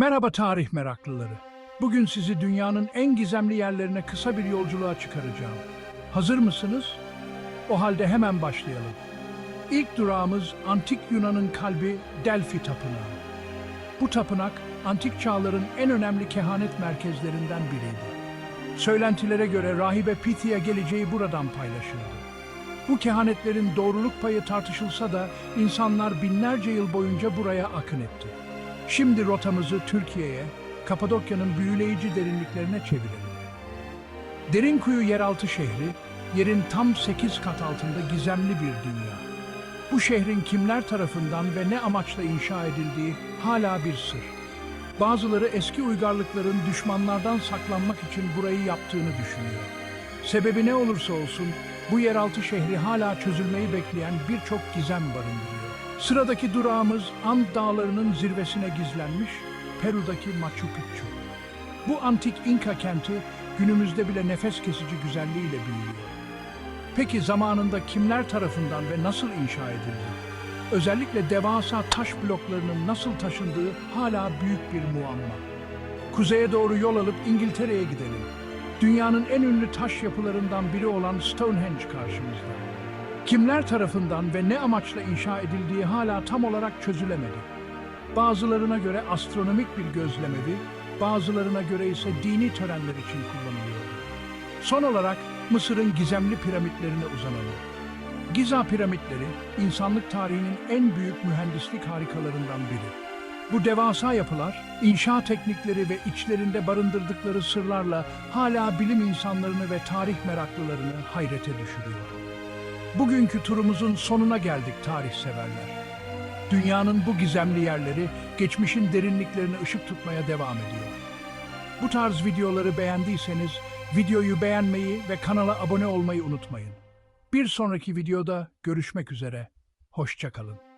Merhaba tarih meraklıları. Bugün sizi dünyanın en gizemli yerlerine kısa bir yolculuğa çıkaracağım. Hazır mısınız? O halde hemen başlayalım. İlk durağımız antik Yunan'ın kalbi Delphi Tapınağı. Bu tapınak antik çağların en önemli kehanet merkezlerinden biriydi. Söylentilere göre rahibe Pythia geleceği buradan paylaşırdı. Bu kehanetlerin doğruluk payı tartışılsa da insanlar binlerce yıl boyunca buraya akın etti. Şimdi rotamızı Türkiye'ye, Kapadokya'nın büyüleyici derinliklerine çevirelim. Derinkuyu yeraltı şehri, yerin tam 8 kat altında gizemli bir dünya. Bu şehrin kimler tarafından ve ne amaçla inşa edildiği hala bir sır. Bazıları eski uygarlıkların düşmanlardan saklanmak için burayı yaptığını düşünüyor. Sebebi ne olursa olsun bu yeraltı şehri hala çözülmeyi bekleyen birçok gizem barındırıyor. Sıradaki durağımız Ant Dağları'nın zirvesine gizlenmiş Peru'daki Machu Picchu. Bu antik İnka kenti günümüzde bile nefes kesici güzelliğiyle büyüyor. Peki zamanında kimler tarafından ve nasıl inşa edildi? Özellikle devasa taş bloklarının nasıl taşındığı hala büyük bir muamma. Kuzeye doğru yol alıp İngiltere'ye gidelim. Dünyanın en ünlü taş yapılarından biri olan Stonehenge karşımızda. Kimler tarafından ve ne amaçla inşa edildiği hala tam olarak çözülemedi. Bazılarına göre astronomik bir gözlemevi, bazılarına göre ise dini törenler için kullanılıyor. Son olarak Mısır'ın gizemli piramitlerine uzanalım. Giza piramitleri, insanlık tarihinin en büyük mühendislik harikalarından biri. Bu devasa yapılar, inşa teknikleri ve içlerinde barındırdıkları sırlarla hala bilim insanlarını ve tarih meraklılarını hayrete düşürüyor. Bugünkü turumuzun sonuna geldik tarih severler. Dünyanın bu gizemli yerleri geçmişin derinliklerine ışık tutmaya devam ediyor. Bu tarz videoları beğendiyseniz videoyu beğenmeyi ve kanala abone olmayı unutmayın. Bir sonraki videoda görüşmek üzere. Hoşçakalın.